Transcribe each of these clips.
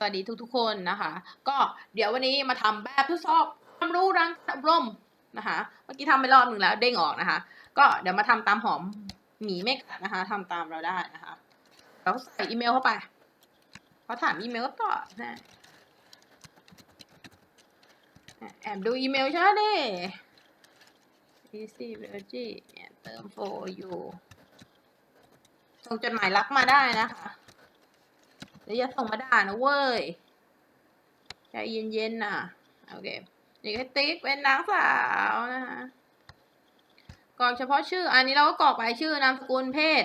สวัสดีทุกๆคนนะคะ ก็เดี๋ยววันนี้มาทำแบบทดสอบความรู้รังอบรมนะคะ เมื่อกี้ทำไปรอบหนึ่งแล้วเด้งออกนะคะ ก็เดี๋ยวมาทำตามหอมหมีไม่กัดนะคะทำตามเราได้นะคะเราใส่อีเมลเข้าไปเขาถามอีเมลก็ตอบนะแอบดูอีเมลใช่ไหมดิ easy v e r g เนี่ยเติม for you ส่งจดหมายรักมาได้นะคะ เดี๋ยวอย่าส่งมาด่านะเว้ยใจเย็นๆนะโอเค นี่ก็ติ๊กเป็นนางสาวนะคะกรอกเฉพาะชื่อ อันนี้เราก็กรอกไปชื่อนามสกุลเพศ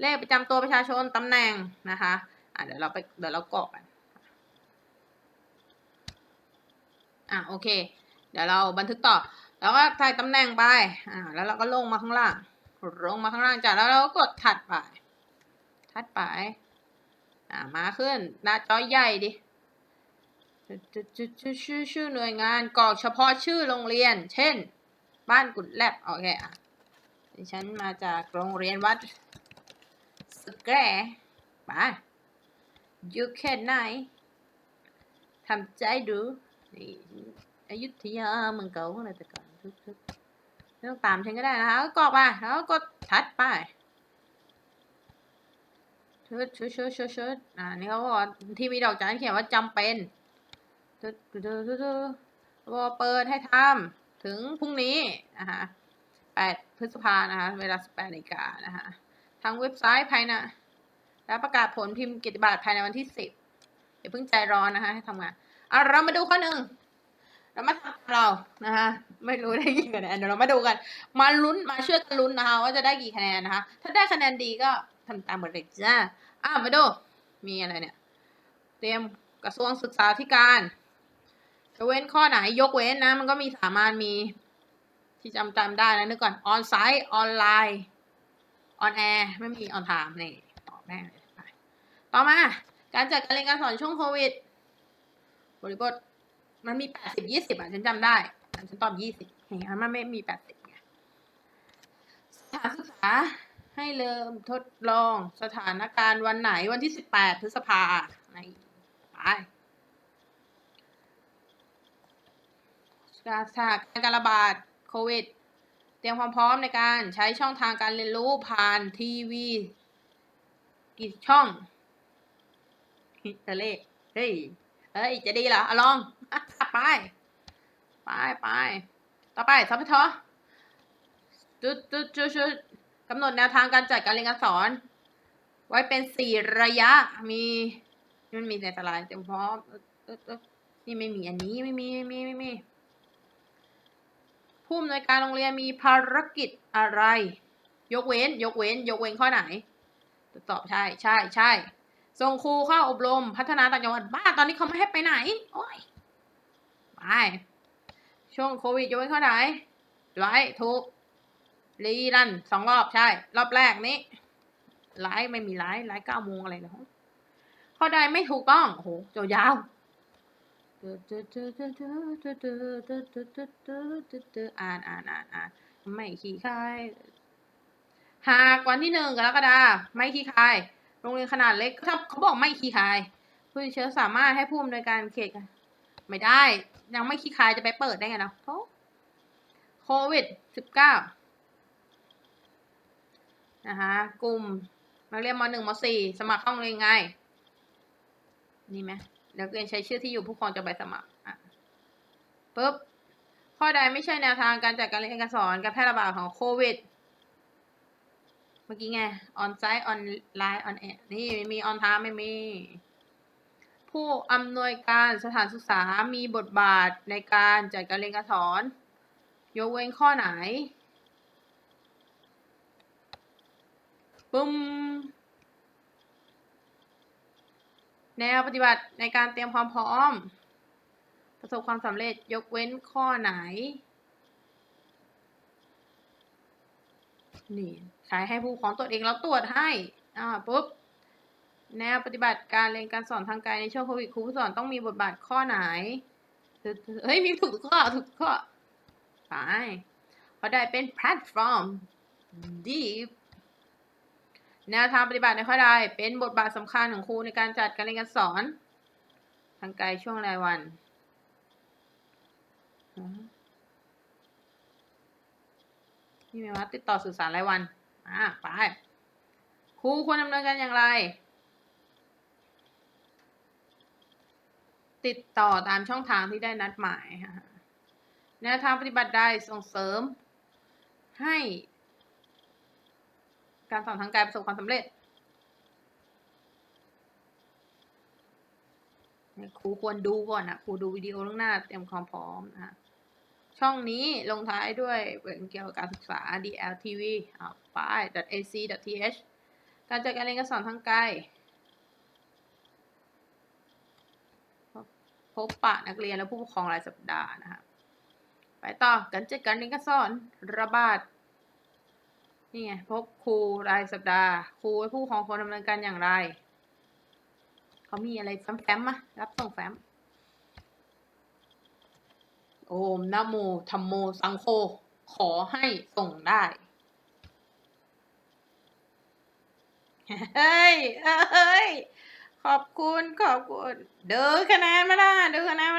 เลขประจำตัวประชาชนตำแหน่งนะคะ อะเดี๋ยวเราไปเดี๋ยวเรากรอกกัน อะโอเค เดี๋ยวเราบันทึกต่อ แล้วก็ใส่ตำแหน่งไป อ่าแล้วเราก็ลงมาข้างล่าง ลงมาข้างล่างจากแล้วเราก็กดถัดไป ถัดไป อ่ามาขึ้น หน้าจอใหญ่ดิชื่อชื่อชื่อชื่อหน่วยงานกรอกเฉพาะชื่อโรงเรียน เช่น บ้านกุดแลบโอเคอะดิฉันมาจากโรงเรียนวัดสแกรไปอยู่แค่ไหนทำใจดูนี่อยุธยาเมืองเก่าอะไรแต่ก่อนทุกๆไม่ต้องตามฉันก็ได้นะคะกรอกไปแล้วก็กดทัดไป ชุดชุดชุดชุดชุดอ่า นี่เขาบอกว่าที่มีดอกจันเขียนว่าจำเป็นชดชดชดชดเปิดให้ทำถึงพรุ่งนี้นะคะ8พฤษภานะคะ เวลา18นาฬิกานะคะทางเว็บไซต์ภายในแล้วประกาศผลพิมพ์กิจบัตรภายในวันที่10อย่าเพิ่งใจร้อนนะคะให้ทำงานอะเรามาดูข้อหนึ่งเรามาทำเรานะคะไม่รู้ได้กี่คะแนนเดี๋ยวเรามาดูกัน มาลุ้นมาช่วยกันลุ้นนะคะ ว่าจะได้กี่คะแนนนะคะ ถ้าได้คะแนนดีก็ ทำตามบทเรียนจ้าอะมาดู มีอะไรเนี่ย เตรียมกระทรวงศึกษาธิการจะเว้นข้อไหนยกเว้นนะ มันก็มีสามารถมีที่จำจำได้นะนึกก่อนออนไซต์ออนไลน์ออนแอร์ไม่มีออนไทม์นี่ตอบแม่เลยต่อมา การจัดการเรียนการสอนช่วงโควิด บริบทมันมีแปดสิบยี่สิบอะ ฉันจำได้ ฉันตอบยี่สิบเห็นไหมมันไม่มีแปดสิบไงสถานศึกษา ให้เริ่มทดลองสถานการณ์วันไหนวันที่สิบแปดพฤษภาในไปการสถานการระบาดโควิด เตรียมความพร้อมในการใช้ช่องทางการเรียนรู้ผ่านทีวีกี่ช่องตัวเลขเฮ้ยเอ้ย จะดีเหรออลองอไป ไปไป ต่อไปสพทจุดจุดจุดจุด กำหนดแนวทางการจัดการเรียนการสอน ไว้เป็นสี่ระยะมีมันมีแต่สลายเต็มพร้อมเอ๊ะนี่ไม่มีอันนี้ไม่มีไม่มีไม่มีผู้อำนวยการโรงเรียนมีภารกิจอะไร ยกเว้น ยกเว้น ยกเว้นข้อไหนตอบใช่ใช่ใช่ส่งครูเข้าอบรม พัฒนาต่างจังหวัดบ้าตอนนี้เขาไม่ให้ไปไหน โอ้ยไปช่วงโควิดยกเว้นข้อไหนไลฟ์ถูก รีรันสองรอบใช่ รอบแรกนี้ไลฟ์ไม่มีไลฟ์ไลฟ์เก้าโมงอะไรเลยข้อใดไม่ถูกต้องโอ้โหโจยาวอ่านอ่านอ่านอ่านไม่ขี้คายหากวันที่หนึ่งกรกฎาไม่ขี้คายโรงเรียนขนาดเล็กถ้าเขาบอกไม่ขี้คายผู้ติดเชื้อสามารถให้ผู้อำนวยการเขตไม่ได้ ยังไม่ขี้คายจะไปเปิดได้ไงเนาะโควิดสิบเก้า นะคะกลุ่มนักเรียนมหนึ่งมสี่สมัครเข้าโรงเรียนไงนี่ไหมนักเรียนใช้ชื่อที่อยู่ผู้ปกครองจะไปสมัครอะปุ๊บข้อใดไม่ใช่แนวทางการจัดการเรียนการสอนการแพร่ระบาดของโควิดเมื่อกี้ไงออนไซต์ออนไลน์ออนแอร์นี่ไม่มีออนไทม์ไม่มี ผู้อำนวยการสถานศึกษามีบทบาทในการจัดการเรียนการสอน ยกเว้นข้อไหน ปึ้ม แนวปฏิบัติในการเตรียมความพร้อม ประสบความสำเร็จยกเว้นข้อไหน นี่ใช้ให้ผู้ปกครองตรวจเองแล้วตรวจให้ อ่าปุ๊บ แนวปฏิบัติการเรียนการสอนทางไกลในช่วงโควิดครูผู้สอนต้องมีบทบาทข้อไหน เฮ้ย มีถูกข้อถูกข้อไปเพราะได้เป็นแพลตฟอร์มดี แนวทางปฏิบัติในข้อใดเป็นบทบาทสำคัญของครูในการจัดการเรียนการสอน ทางไกลช่วงรายวัน นี่ไหมว่าติดต่อสื่อสารรายวัน อ่าไป ครูควรดำเนินการอย่างไร ติดต่อตามช่องทางที่ได้นัดหมายแนวทางปฏิบัติได้ส่งเสริมให้ การสอนทางกายประสบความสำเร็จครูควรดูก่อนนะครูดูวิดีโอล่วงหน้าเตรียมความพร้อมนะคะช่องนี้ลงท้ายด้วยเกี่ยวกับการศึกษา DLTV อ่าไป .ac.th การจัดการเรียนการสอนทางไกล พบปะนักเรียนและผู้ปกครองรายสัปดาห์นะคะไปต่อการจัดการเรียนการสอนระบาด นี่ไงพบครูรายสัปดาห์ครูผู้ปกครองควรดำเนินการอย่างไร เขามีอะไรแฟ้มๆมะรับส่งแฟ้ม โอมนะโมธรรมโมสังโฆขอให้ส่งได้ เฮ้ยเฮ้ย ขอบคุณ ขอบคุณ เดูคะแนนมาละเดูคะแนนมาละ